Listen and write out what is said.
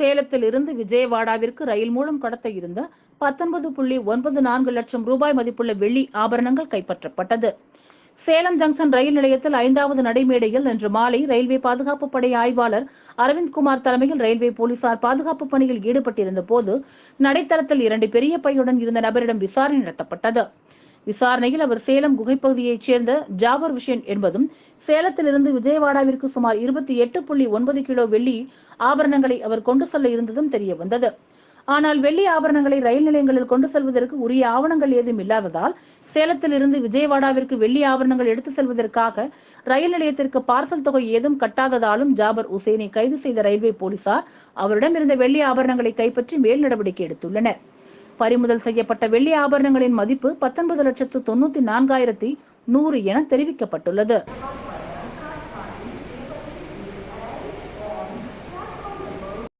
சேலத்தில் இருந்து விஜயவாடாவிற்கு ரயில் மூலம் கடத்த இருந்த பத்தொன்பது புள்ளி ஒன்பது நான்கு லட்சம் ரூபாய் மதிப்புள்ள வெள்ளி ஆபரணங்கள் கைப்பற்றப்பட்டது. சேலம் ஜங்ஷன் ரயில் நிலையத்தில் ஐந்தாவது நடைமேடையில் இன்று மாலை ரயில்வே பாதுகாப்பு படை ஆய்வாளர் அரவிந்த் குமார் தலைமையில் ரயில்வே போலீசார் பாதுகாப்பு பணியில் ஈடுபட்டிருந்த போது நடைத்தளத்தில் இரண்டு பெரிய பையுடன் இருந்த நபரிடம் விசாரணை நடத்தப்பட்டது. விசாரணையில் அவர் சேலம் குகைப்பகுதியைச் சேர்ந்த ஜாபர் விஷன் என்பதும் சேலத்திலிருந்து விஜயவாடாவிற்கு சுமார் இருபத்தி எட்டு புள்ளி ஒன்பது கிலோ வெள்ளி ஆபரணங்களை அவர் கொண்டு செல்ல இருந்ததும் தெரிய வந்தது. ஆனால் வெள்ளி ஆபரணங்களை ரயில் நிலையங்களில் கொண்டு செல்வதற்கு உரிய ஆவணங்கள் ஏதும் இல்லாததால் சேலத்தில் இருந்து விஜயவாடாவிற்கு வெள்ளி ஆபரணங்கள் எடுத்து செல்வதற்காக ரயில் நிலையத்திற்கு பார்சல் தொகை ஏதும் கட்டாததாலும் ஜாபர் உசேனை கைது செய்த ரயில்வே போலீசார் அவரிடம் இருந்த வெள்ளி ஆபரணங்களை கைப்பற்றி மேல் நடவடிக்கை எடுத்துள்ளனர். பறிமுதல் செய்யப்பட்ட வெள்ளி ஆபரணங்களின் மதிப்பு பத்தொன்பது லட்சத்து தொண்ணூத்தி நான்காயிரத்தி நூறு என தெரிவிக்கப்பட்டுள்ளது.